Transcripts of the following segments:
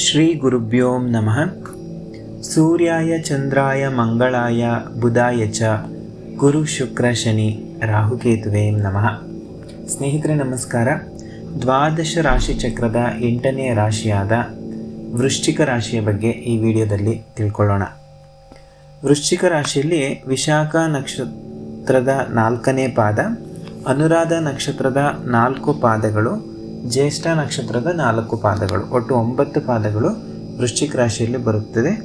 ಶ್ರೀ ಗುರುಭ್ಯೋಂ ನಮಃ. ಸೂರ್ಯಾಯ ಚಂದ್ರಾಯ ಮಂಗಳಾಯ ಬುಧಾಯ ಚ. ಗುರು ಶುಕ್ರ ಶನಿ ರಾಹುಕೇತುವೆ ನಮಃ. ಸ್ನೇಹಿತರೆ, ನಮಸ್ಕಾರ. ದ್ವಾದಶ ರಾಶಿ ಚಕ್ರದ ಎಂಟನೆಯ ರಾಶಿಯಾದ ವೃಶ್ಚಿಕ ರಾಶಿಯ ಬಗ್ಗೆ ಈ ವಿಡಿಯೋದಲ್ಲಿ ತಿಳ್ಕೊಳ್ಳೋಣ. ವೃಶ್ಚಿಕ ರಾಶಿಯಲ್ಲಿ ವಿಶಾಖ ನಕ್ಷತ್ರದ ನಾಲ್ಕನೇ ಪಾದ, ಅನುರಾಧ ನಕ್ಷತ್ರದ ನಾಲ್ಕು ಪಾದಗಳು ಜ್ಯೇಷ್ಠ ನಕ್ಷತ್ರದ ನಾಲ್ಕು ಪಾದಗಳು, ಒಟ್ಟು ಒಂಬತ್ತು ಪಾದಗಳು ವೃಶ್ಚಿಕ ರಾಶಿಯಲ್ಲಿ ಬರುತ್ತದೆ.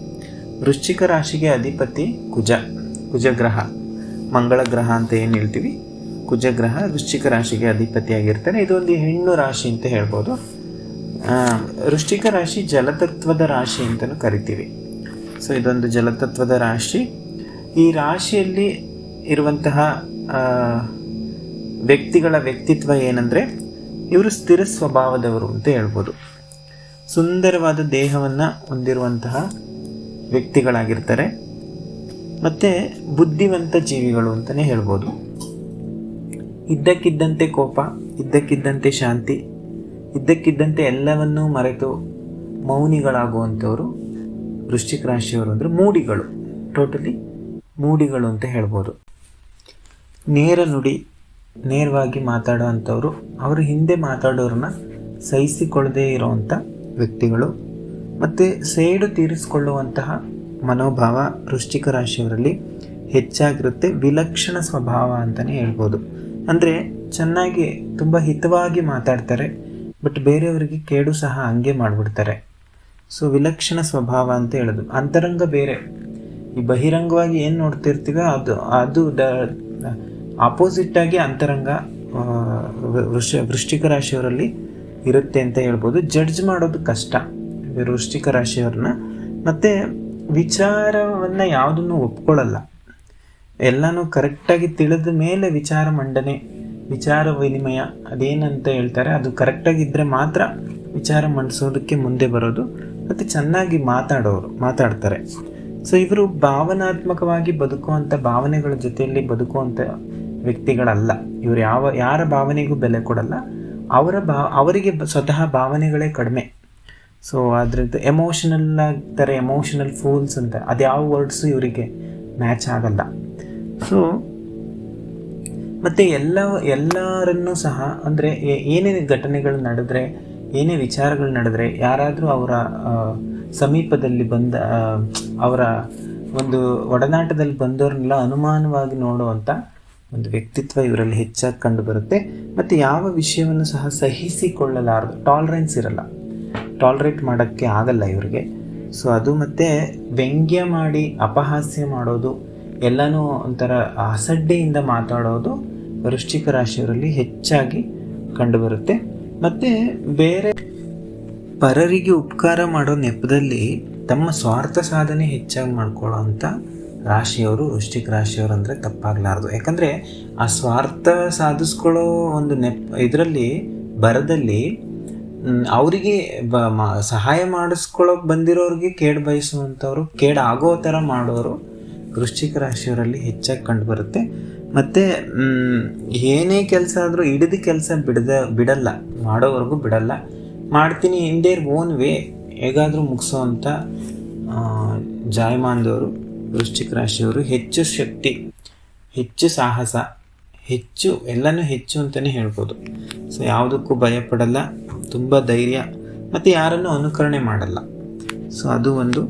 ವೃಶ್ಚಿಕ ರಾಶಿಗೆ ಅಧಿಪತಿ ಕುಜ, ಕುಜಗ್ರಹ, ಮಂಗಳ ಗ್ರಹ ಅಂತ ಏನು ಹೇಳ್ತೀವಿ? ಕುಜಗ್ರಹ ವೃಶ್ಚಿಕ ರಾಶಿಗೆ ಅಧಿಪತಿಯಾಗಿರ್ತಾರೆ. ಇದೊಂದು ಹೆಣ್ಣು ರಾಶಿ ಅಂತ ಹೇಳ್ಬೋದು. ವೃಶ್ಚಿಕ ರಾಶಿ ಜಲತತ್ವದ ರಾಶಿ ಅಂತಲೂ ಕರಿತೀವಿ. ಸೊ, ಇದೊಂದು ಜಲತತ್ವದ ರಾಶಿ. ಈ ರಾಶಿಯಲ್ಲಿ ಇರುವಂತಹ ವ್ಯಕ್ತಿಗಳ ವ್ಯಕ್ತಿತ್ವ ಏನಂದರೆ ಇವರು ಸ್ಥಿರ ಸ್ವಭಾವದವರು ಅಂತ ಹೇಳ್ಬೋದು. ಸುಂದರವಾದ ದೇಹವನ್ನು ಹೊಂದಿರುವಂತಹ ವ್ಯಕ್ತಿಗಳಾಗಿರ್ತಾರೆ. ಮತ್ತು ಬುದ್ಧಿವಂತ ಜೀವಿಗಳು ಅಂತಲೇ ಹೇಳ್ಬೋದು. ಇದ್ದಕ್ಕಿದ್ದಂತೆ ಕೋಪ, ಇದ್ದಕ್ಕಿದ್ದಂತೆ ಶಾಂತಿ, ಇದ್ದಕ್ಕಿದ್ದಂತೆ ಎಲ್ಲವನ್ನೂ ಮರೆತು ಮೌನಿಗಳಾಗುವಂಥವರು ವೃಶ್ಚಿಕ ರಾಶಿಯವರು ಅಂದರೆ ಮೂಡಿಗಳು. ಟೋಟಲಿ ಮೂಡಿಗಳು ಅಂತ ಹೇಳ್ಬೋದು. ನೇರ ನುಡಿ ನೇರವಾಗಿ ಮಾತಾಡೋ ಅಂಥವ್ರು ಅವರು ಹಿಂದೆ ಮಾತಾಡೋರನ್ನ ಸಹಿಸಿಕೊಳ್ಳದೇ ಇರೋವಂಥ ವ್ಯಕ್ತಿಗಳು. ಮತ್ತು ಸೇಡು ತೀರಿಸಿಕೊಳ್ಳುವಂತಹ ಮನೋಭಾವ ವೃಶ್ಚಿಕ ರಾಶಿಯವರಲ್ಲಿ ಹೆಚ್ಚಾಗಿರುತ್ತೆ. ವಿಲಕ್ಷಣ ಸ್ವಭಾವ ಅಂತಲೇ ಹೇಳ್ಬೋದು. ಅಂದರೆ ಚೆನ್ನಾಗಿ ತುಂಬ ಹಿತವಾಗಿ ಮಾತಾಡ್ತಾರೆ, ಬಟ್ ಬೇರೆಯವರಿಗೆ ಕೇಡು ಸಹ ಹಂಗೆ ಮಾಡಿಬಿಡ್ತಾರೆ. ಸೊ ವಿಲಕ್ಷಣ ಸ್ವಭಾವ ಅಂತ ಹೇಳೋದು. ಅಂತರಂಗ ಬೇರೆ. ಈ ಬಹಿರಂಗವಾಗಿ ಏನು ನೋಡ್ತಿರ್ತೀವೋ ಅದು ಅದು ಆಪೋಸಿಟ್ ಆಗಿ ಅಂತರಂಗ ವೃಷ ವೃಶ್ಚಿಕ ರಾಶಿಯವರಲ್ಲಿ ಇರುತ್ತೆ ಅಂತ ಹೇಳ್ಬೋದು. ಜಡ್ಜ್ ಮಾಡೋದು ಕಷ್ಟ. ವೃಶ್ಚಿಕ ರಾಶಿಯವ್ರನ್ನ. ಮತ್ತು ವಿಚಾರವನ್ನು ಯಾವುದನ್ನು ಒಪ್ಕೊಳ್ಳಲ್ಲ. ಎಲ್ಲನೂ ಕರೆಕ್ಟಾಗಿ ತಿಳಿದ ಮೇಲೆ ವಿಚಾರ ಮಂಡನೆ, ವಿಚಾರ ವಿನಿಮಯ, ಅದೇನಂತ ಹೇಳ್ತಾರೆ, ಅದು ಕರೆಕ್ಟಾಗಿದ್ದರೆ ಮಾತ್ರ ವಿಚಾರ ಮಂಡಿಸೋದಕ್ಕೆ ಮುಂದೆ ಬರೋದು. ಮತ್ತು ಚೆನ್ನಾಗಿ ಮಾತಾಡೋರು, ಮಾತಾಡ್ತಾರೆ. ಸೊ ಇವರು ಭಾವನಾತ್ಮಕವಾಗಿ ಬದುಕುವಂಥ ಭಾವನೆಗಳ ಜೊತೆಯಲ್ಲಿ ಬದುಕುವಂಥ ವ್ಯಕ್ತಿಗಳಲ್ಲ. ಇವರು ಯಾವ, ಯಾರ ಭಾವನೆಗೂ ಬೆಲೆ ಕೊಡಲ್ಲ. ಅವರ ಅವರಿಗೆ ಸ್ವತಃ ಭಾವನೆಗಳೇ ಕಡಿಮೆ. ಸೊ ಅದ್ರದ್ದು ಎಮೋಷನಲ್ ಆಗ್ತಾರೆ ಎಮೋಷನಲ್ ಫೂಲ್ಸ್ ಅಂತ ಅದ್ಯಾವ ವರ್ಡ್ಸು ಇವರಿಗೆ ಮ್ಯಾಚ್ ಆಗಲ್ಲ. ಸೊ ಮತ್ತು ಎಲ್ಲ, ಎಲ್ಲರನ್ನೂ ಸಹ ಅಂದರೆ ಏನೇ ಘಟನೆಗಳು ನಡೆದ್ರೆ ಏನೇ ವಿಚಾರಗಳು ನಡೆದ್ರೆ ಯಾರಾದರೂ ಅವರ ಸಮೀಪದಲ್ಲಿ ಬಂದ ಅವರ ಒಂದು ಒಡನಾಟದಲ್ಲಿ ಬಂದವ್ರನ್ನೆಲ್ಲ ಅನುಮಾನವಾಗಿ ನೋಡುವಂಥ ಒಂದು ವ್ಯಕ್ತಿತ್ವ ಇವರಲ್ಲಿ ಹೆಚ್ಚಾಗಿ ಕಂಡುಬರುತ್ತೆ ಮತ್ತು ಯಾವ ವಿಷಯವನ್ನು ಸಹ ಸಹಿಸಿಕೊಳ್ಳಲಾರದು ಟಾಲ್ರೆನ್ಸ್ ಇರಲ್ಲ. ಟಾಲ್ರೇಟ್ ಮಾಡೋಕ್ಕೆ ಆಗಲ್ಲ ಇವರಿಗೆ. ಸೊ ಅದು ಮತ್ತು ವ್ಯಂಗ್ಯ ಮಾಡಿ ಅಪಹಾಸ್ಯ ಮಾಡೋದು, ಎಲ್ಲನೂ ಒಂಥರ ಅಸಡ್ಡೆಯಿಂದ ಮಾತಾಡೋದು ವೃಶ್ಚಿಕ ರಾಶಿಯವರಲ್ಲಿ ಹೆಚ್ಚಾಗಿ ಕಂಡುಬರುತ್ತೆ ಮತ್ತು ಬೇರೆ ಪರರಿಗೆ ಉಪಕಾರ ಮಾಡೋ ನೆಪದಲ್ಲಿ ತಮ್ಮ ಸ್ವಾರ್ಥ ಸಾಧನೆ ಹೆಚ್ಚಾಗಿ ಮಾಡ್ಕೊಳ್ಳೋ ಅಂಥ ರಾಶಿಯವರು, ವೃಶ್ಚಿಕ ರಾಶಿಯವರು ಅಂದರೆ ತಪ್ಪಾಗಲಾರ್ದು. ಯಾಕಂದರೆ ಆ ಸ್ವಾರ್ಥ ಸಾಧಿಸ್ಕೊಳ್ಳೋ ಒಂದು ನೆಪ್, ಇದರಲ್ಲಿ, ಬರದಲ್ಲಿ ಅವರಿಗೆ ಬ ಸಹಾಯ ಮಾಡಿಸ್ಕೊಳ್ಳೋಕೆ ಬಂದಿರೋರಿಗೆ ಕೇಡು ಬಯಸುವಂಥವ್ರು, ಕೇಡು ಆಗೋ ಥರ ಮಾಡೋರು ವೃಶ್ಚಿಕ ರಾಶಿಯವರಲ್ಲಿ ಹೆಚ್ಚಾಗಿ ಕಂಡುಬರುತ್ತೆ. ಮತ್ತು ಏನೇ ಕೆಲಸ ಆದರೂ ಹಿಡಿದ ಕೆಲಸ ಬಿಡದ, ಬಿಡಲ್ಲ, ಮಾಡೋವರೆಗೂ ಬಿಡಲ್ಲ. ಮಾಡ್ತೀನಿ ಇನ್ ದೇರ್ ಓನ್ ವೇ ಹೇಗಾದರೂ ಮುಗಿಸೋವಂಥ ಜಾಯಮಾನದವರು ವೃಶ್ಚಿಕ ರಾಶಿಯವರು ಹೆಚ್ಚು ಶಕ್ತಿ, ಹೆಚ್ಚು ಸಾಹಸ, ಹೆಚ್ಚು, ಎಲ್ಲನೂ ಹೆಚ್ಚು ಅಂತಲೇ ಹೇಳ್ಬೋದು. ಸೊ ಯಾವುದಕ್ಕೂ ಭಯಪಡಲ್ಲ, ತುಂಬ ಧೈರ್ಯ, ಮತ್ತು ಯಾರನ್ನು ಅನುಕರಣೆ ಮಾಡಲ್ಲ. ಸೊ ಅದು ಒಂದು.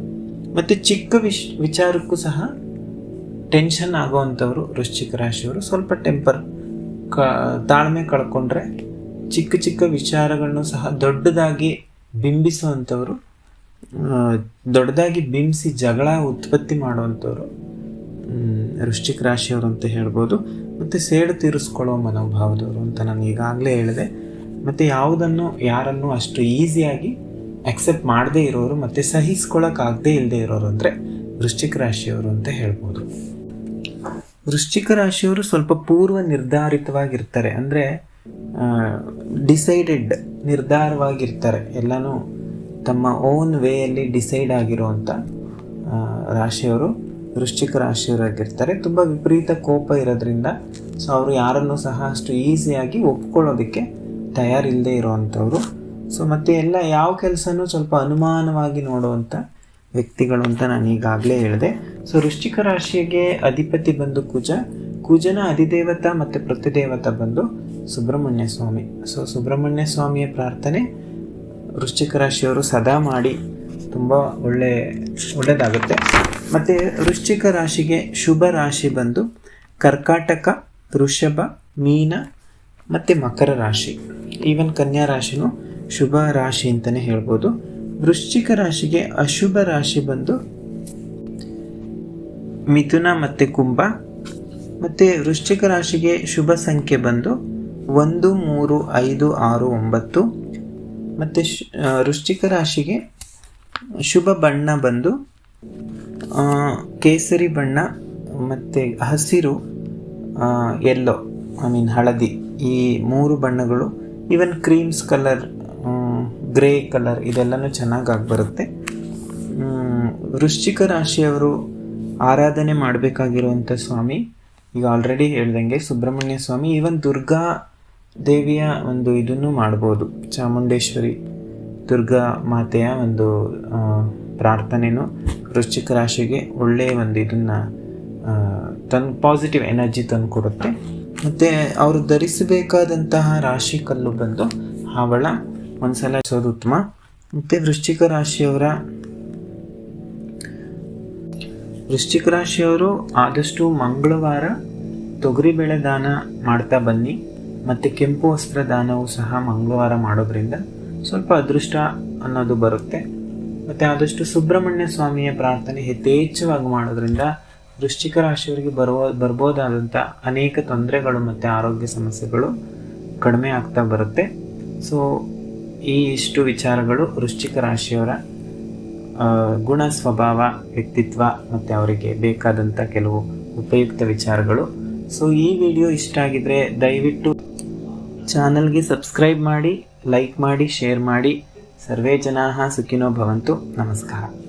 ಮತ್ತು ಚಿಕ್ಕ ವಿಶ್, ವಿಚಾರಕ್ಕೂ ಸಹ ಟೆನ್ಷನ್ ಆಗೋವಂಥವ್ರು ವೃಶ್ಚಿಕ ರಾಶಿಯವರು ಸ್ವಲ್ಪ ಟೆಂಪರ್ ಕ, ತಾಳ್ಮೆ ಕಳ್ಕೊಂಡ್ರೆ ಚಿಕ್ಕ ಚಿಕ್ಕ ವಿಚಾರಗಳನ್ನು ಸಹ ದೊಡ್ಡದಾಗಿ ಬಿಂಬಿಸುವಂಥವ್ರು ದೊಡ್ಡದಾಗಿ ಬಿಂಬಿಸಿ ಜಗಳ ಉತ್ಪತ್ತಿ ಮಾಡುವಂಥವ್ರು ವೃಶ್ಚಿಕ ರಾಶಿಯವರು ಅಂತ ಹೇಳ್ಬೋದು. ಮತ್ತು ಸೇಡು ತೀರಿಸ್ಕೊಳ್ಳೋ ಮನೋಭಾವದವರು ಅಂತ ನಾನು ಈಗಾಗಲೇ ಹೇಳಿದೆ. ಮತ್ತು ಯಾವುದನ್ನು, ಯಾರನ್ನು ಅಷ್ಟು ಈಸಿಯಾಗಿ ಅಕ್ಸೆಪ್ಟ್ ಮಾಡದೇ ಇರೋರು ಮತ್ತು ಸಹಿಸ್ಕೊಳ್ಳೋಕ್ಕಾಗದೇ ಇಲ್ಲದೆ ಇರೋರು ಅಂದರೆ ವೃಶ್ಚಿಕ ರಾಶಿಯವರು ಅಂತ ಹೇಳ್ಬೋದು. ವೃಶ್ಚಿಕ ರಾಶಿಯವರು ಸ್ವಲ್ಪ ಪೂರ್ವ ನಿರ್ಧಾರಿತವಾಗಿರ್ತಾರೆ. ಅಂದರೆ ಡಿಸೈಡೆಡ್ ನಿರ್ಧಾರವಾಗಿರ್ತಾರೆ. ಎಲ್ಲನೂ ತಮ್ಮ ಓನ್ ವೇಯಲ್ಲಿ ಡಿಸೈಡ್ ಆಗಿರುವಂಥ ರಾಶಿಯವರು, ವೃಶ್ಚಿಕ ರಾಶಿಯವರಾಗಿರ್ತಾರೆ. ತುಂಬ ವಿಪರೀತ ಕೋಪ ಇರೋದ್ರಿಂದ ಸೊ ಅವರು ಯಾರನ್ನು ಸಹ ಅಷ್ಟು ಈಸಿಯಾಗಿ ಒಪ್ಕೊಳ್ಳೋದಕ್ಕೆ ತಯಾರಿಲ್ಲದೆ ಇರೋವಂಥವ್ರು. ಸೊ ಮತ್ತೆ ಎಲ್ಲ ಯಾವ ಕೆಲಸನೂ ಸ್ವಲ್ಪ ಅನುಮಾನವಾಗಿ ನೋಡುವಂಥ ವ್ಯಕ್ತಿಗಳು ಅಂತ ನಾನು ಈಗಾಗಲೇ ಹೇಳಿದೆ. ಸೊ ವೃಶ್ಚಿಕ ರಾಶಿಗೆ ಅಧಿಪತಿ ಬಂದು ಕುಜ, ಕುಜನ ಅಧಿದೇವತ ಮತ್ತು ಪ್ರತಿದೇವತ ಬಂದು ಸುಬ್ರಹ್ಮಣ್ಯ ಸ್ವಾಮಿ. ಸೊ ಸುಬ್ರಹ್ಮಣ್ಯ ಸ್ವಾಮಿಯ ಪ್ರಾರ್ಥನೆ ವೃಶ್ಚಿಕ ರಾಶಿಯವರು ಸದಾ ಮಾಡಿ ತುಂಬ ಒಳ್ಳೆ ಒಳ್ಳೆಯದಾಗುತ್ತೆ ಮತ್ತು ವೃಶ್ಚಿಕ ರಾಶಿಗೆ ಶುಭ ರಾಶಿ ಬಂದು ಕರ್ಕಾಟಕ, ವೃಷಭ, ಮೀನ ಮತ್ತು ಮಕರ ರಾಶಿ. ಈವನ್ ಕನ್ಯಾ ರಾಶಿನೂ ಶುಭ ರಾಶಿ ಅಂತಲೇ ಹೇಳ್ಬೋದು. ವೃಶ್ಚಿಕ ರಾಶಿಗೆ ಅಶುಭ ರಾಶಿ ಬಂದು ಮಿಥುನ ಮತ್ತು ಕುಂಭ. ಮತ್ತು ವೃಶ್ಚಿಕ ರಾಶಿಗೆ ಶುಭ ಸಂಖ್ಯೆ ಬಂದು ಒಂದು, ಮೂರು, ಐದು, ಆರು, ಒಂಬತ್ತು. ಮತ್ತು ವೃಶ್ಚಿಕ ರಾಶಿಗೆ ಶುಭ ಬಣ್ಣ ಬಂದು ಕೇಸರಿ ಬಣ್ಣ ಮತ್ತು ಹಸಿರು ಎಲ್ಲೋ ಐ ಮೀನ್ ಹಳದಿ, ಈ ಮೂರು ಬಣ್ಣಗಳು even creams colour grey colour ಇದೆಲ್ಲನೂ ಚೆನ್ನಾಗಿ ಬರುತ್ತೆ ವೃಶ್ಚಿಕ ರಾಶಿಯವರು ಆರಾಧನೆ ಮಾಡಬೇಕಾಗಿರುವಂಥ ಸ್ವಾಮಿ, ಈಗ ಆಲ್ರೆಡಿ ಹೇಳ್ದಂಗೆ ಸುಬ್ರಹ್ಮಣ್ಯ ಸ್ವಾಮಿ ಈವನ್ ದುರ್ಗಾ ದೇವಿಯ ಒಂದು ಇದನ್ನು ಮಾಡ್ಬೋದು. ಚಾಮುಂಡೇಶ್ವರಿ ದುರ್ಗಾ ಮಾತೆಯ ಒಂದು ಪ್ರಾರ್ಥನೆಯೂ ವೃಶ್ಚಿಕ ರಾಶಿಗೆ ಒಳ್ಳೆಯ ಒಂದು ಇದನ್ನು ತನ್ ಪಾಸಿಟಿವ್ ಎನರ್ಜಿ ತಂದು ಕೊಡುತ್ತೆ. ಮತ್ತು ಅವರು ಧರಿಸಬೇಕಾದಂತಹ ರಾಶಿ ಕಲ್ಲು ಬಂದು ಹವಳ, ಒಂದ್ಸಲ ಸೋದು ಉತ್ತಮ. ಮತ್ತು ವೃಶ್ಚಿಕ ರಾಶಿಯವರ, ವೃಶ್ಚಿಕ ರಾಶಿಯವರು ಆದಷ್ಟು ಮಂಗಳವಾರ ತೊಗರಿಬೇಳೆ ದಾನ ಮಾಡ್ತಾ ಬನ್ನಿ. ಮತ್ತು ಕೆಂಪು ವಸ್ತ್ರ ದಾನವು ಸಹ ಮಂಗಳವಾರ ಮಾಡೋದ್ರಿಂದ ಸ್ವಲ್ಪ ಅದೃಷ್ಟ ಅನ್ನೋದು ಬರುತ್ತೆ. ಮತ್ತು ಆದಷ್ಟು ಸುಬ್ರಹ್ಮಣ್ಯ ಸ್ವಾಮಿಯ ಪ್ರಾರ್ಥನೆ ಯಥೇಚ್ಛವಾಗಿ ಮಾಡೋದ್ರಿಂದ ವೃಶ್ಚಿಕ ರಾಶಿಯವರಿಗೆ ಬರುವ ಬರ್ಬೋದಾದಂಥ ಅನೇಕ ತೊಂದರೆಗಳು ಮತ್ತು ಆರೋಗ್ಯ ಸಮಸ್ಯೆಗಳು ಕಡಿಮೆ ಆಗ್ತಾ ಬರುತ್ತೆ. ಸೊ ಈ ಇಷ್ಟು ವಿಚಾರಗಳು ವೃಶ್ಚಿಕ ರಾಶಿಯವರ ಗುಣ ಸ್ವಭಾವ, ವ್ಯಕ್ತಿತ್ವ ಮತ್ತು ಅವರಿಗೆ ಬೇಕಾದಂಥ ಕೆಲವು ಉಪಯುಕ್ತ ವಿಚಾರಗಳು. ಸೊ ಈ ವಿಡಿಯೋ ಇಷ್ಟ ಆಗಿದ್ರೆ ದಯವಿಟ್ಟು ಚಾನಲ್ಗೆ ಸಬ್ಸ್ಕ್ರೈಬ್ ಮಾಡಿ ಲೈಕ್ ಮಾಡಿ ಶೇರ್ ಮಾಡಿ. ಸರ್ವೇ ಜನಾಃ ಸುಖಿನೋ ಭವಂತು. ನಮಸ್ಕಾರ.